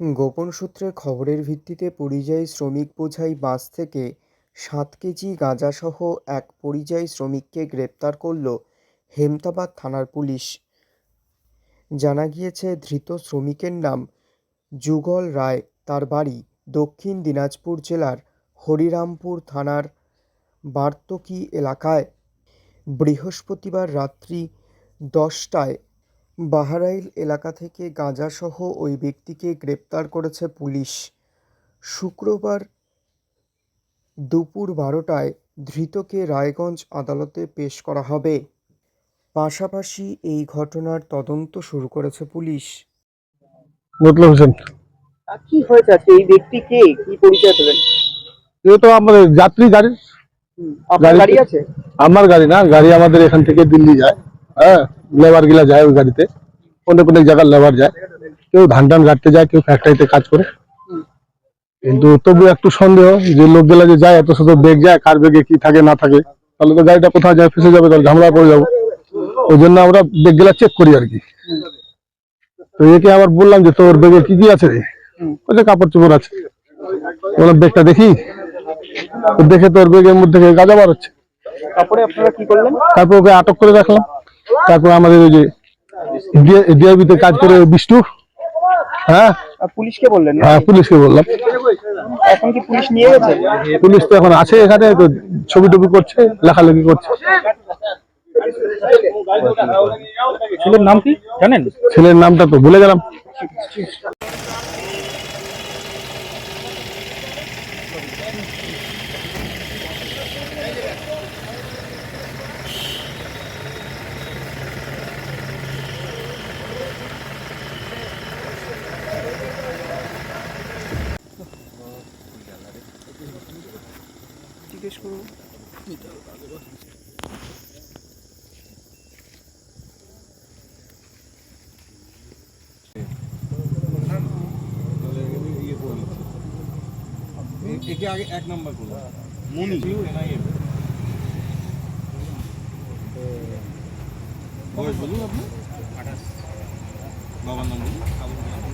গোপন সূত্রে খবরের ভিত্তিতে পরিযায়ী শ্রমিক বোঝাই বাস থেকে সাত কেজি গাঁজাসহ এক পরিযায়ী শ্রমিককে গ্রেপ্তার করল হেমতাবাদ থানার পুলিশ। জানা গিয়েছে, ধৃত শ্রমিকের নাম যুগল রায়। তার বাড়ি দক্ষিণ দিনাজপুর জেলার হরিরামপুর থানার বার্তকি এলাকায়। বৃহস্পতিবার রাত্রি দশটায় বাহারাইল এলাকা থেকে গাঁজাসহ ওই ব্যক্তিকে গ্রেপ্তার করেছে পুলিশ। শুক্রবার দুপুর বারোটায় ধৃতকে রায়গঞ্জ আদালতে পেশ করা হবে। পাশাপাশি এই ঘটনার তদন্ত শুরু করেছে পুলিশ। মতলব হোসেন। কি হয়েছে আজকে? এই ব্যক্তি কে? কি পরিচয় পেলেন? এ তো আমাদের যাত্রী গাড়ি। আপনার গাড়ি আছে? আমার গাড়ি না গাড়ি আমাদের এখান থেকে দিল্লি যায়। হ্যাঁ। লেবার গিলা যায় ওই গাড়িতে অনেক অনেক জায়গার লেবার যায় কেউ ধান টান কাটতে যায় কেউ ফ্যাক্টরিতে কাজ করে। কিন্তু তবু একটু সন্দেহ যে লোকগুলা যে যায় এত শুধু বেগ যায় কার বেগে কি থাকে না থাকে। তাহলে তো গাড়িটা কোথায় যায় ফেসে যাবে তাহলে ঝামেলা পড়ে যাব। ওই জন্য আমরা বেগগুলা চেক করি আর কি। তো একে আবার বললাম যে তোর বেগে কি কি আছে রে? কাপড় চোপড় আছে। বললাম বেগটা দেখি? দেখে তোর বেগের মধ্যে গাঁজা বার হচ্ছে। তারপরে আপনারা কি করলেন? তারপর ওকে আটক করে রাখলাম। তারপর আমাদের ওই যে ডিআইবিতে কাজ করে বিষ্ণু হ্যাঁ? পুলিশকে বললেন হ্যাঁ পুলিশকে বললাম। এখন কি পুলিশ নিয়ে গেছে? পুলিশ তো এখন আছে এখানে তো ছবি টবি করছে লেখালেখি করছে। ছেলের নাম কি? জানেন? ছেলের নামটা তো ভুলে গেলাম। জিজ্ঞেস একে আগে এক নাম্বার করুন। মনি। এনআইএম। বয়স বলুন আপনার আঠাশ। বাবার নাম বলুন।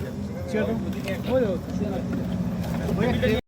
নিয়ে যান